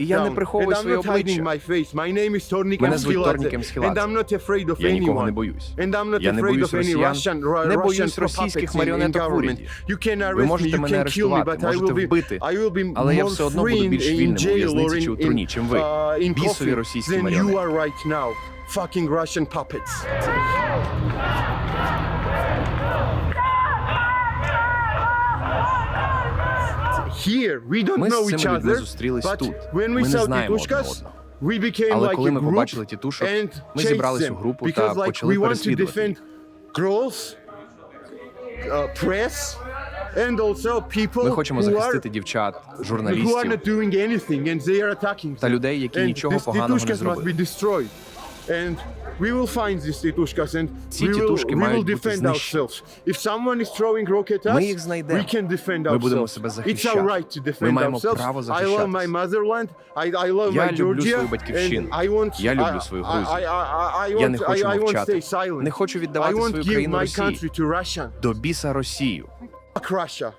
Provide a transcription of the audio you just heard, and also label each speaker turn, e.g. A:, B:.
A: І я не приховую своє обличчя.
B: my face. My name is Tornikem
A: Мене звуть Торнікем
B: And I'm not afraid of
A: Я нікого не
B: anyone.
A: боюсь. Я не
B: afraid
A: боюсь
B: of any
A: росіян, не боюсь російських маріонеток в уряді.
B: You can
A: Ви
B: arrest me,
A: можете
B: you
A: мене
B: can kill me,
A: арештувати,
B: but I
A: можете
B: will be,
A: вбити, але я все одно буду більш вільним у в'язниці чи у тюрмі, чим ви.
B: uh,
A: Бісові російські маріонетки.
B: Fucking Russian puppets.
A: Ми з
B: know
A: цими
B: each
A: людьми
B: other,
A: зустрілись тут.
B: we
A: Ми не знаємо одного.
B: we became
A: Але коли ми побачили тітушок,
B: and
A: ми зібрались у групу та почали
B: we
A: переслідувати
B: defend
A: їх.
B: girls, uh, press, and also people
A: Ми хочемо захистити дівчат, журналістів та людей, які
B: And
A: нічого поганого не зробили.
B: destroyed. And we will find these titushkas and
A: Ці
B: we will,
A: тітушки
B: we will
A: мають бути
B: defend
A: знищені.
B: ourselves. If someone is throwing rocket at
A: Ми
B: us,
A: їх знайдемо.
B: we can defend
A: Ми будемо
B: ourselves.
A: себе
B: It's
A: захищати.
B: our right to
A: Ми
B: defend
A: маємо
B: ourselves.
A: право
B: I love my
A: захищатись.
B: motherland. I, I love
A: Я
B: my
A: люблю
B: Georgia.
A: свою батьківщину.
B: And I want,
A: Я люблю
B: I-
A: свою
B: I-
A: Грузію.
B: I, I, I,
A: Я
B: want,
A: не
B: I,
A: хочу
B: I won't
A: мовчати.
B: stay silent.
A: Не хочу
B: I
A: віддавати
B: won't
A: свою
B: give
A: країну
B: my
A: Росії.
B: country to Russia.
A: До біса Росію.
B: Fuck Russia.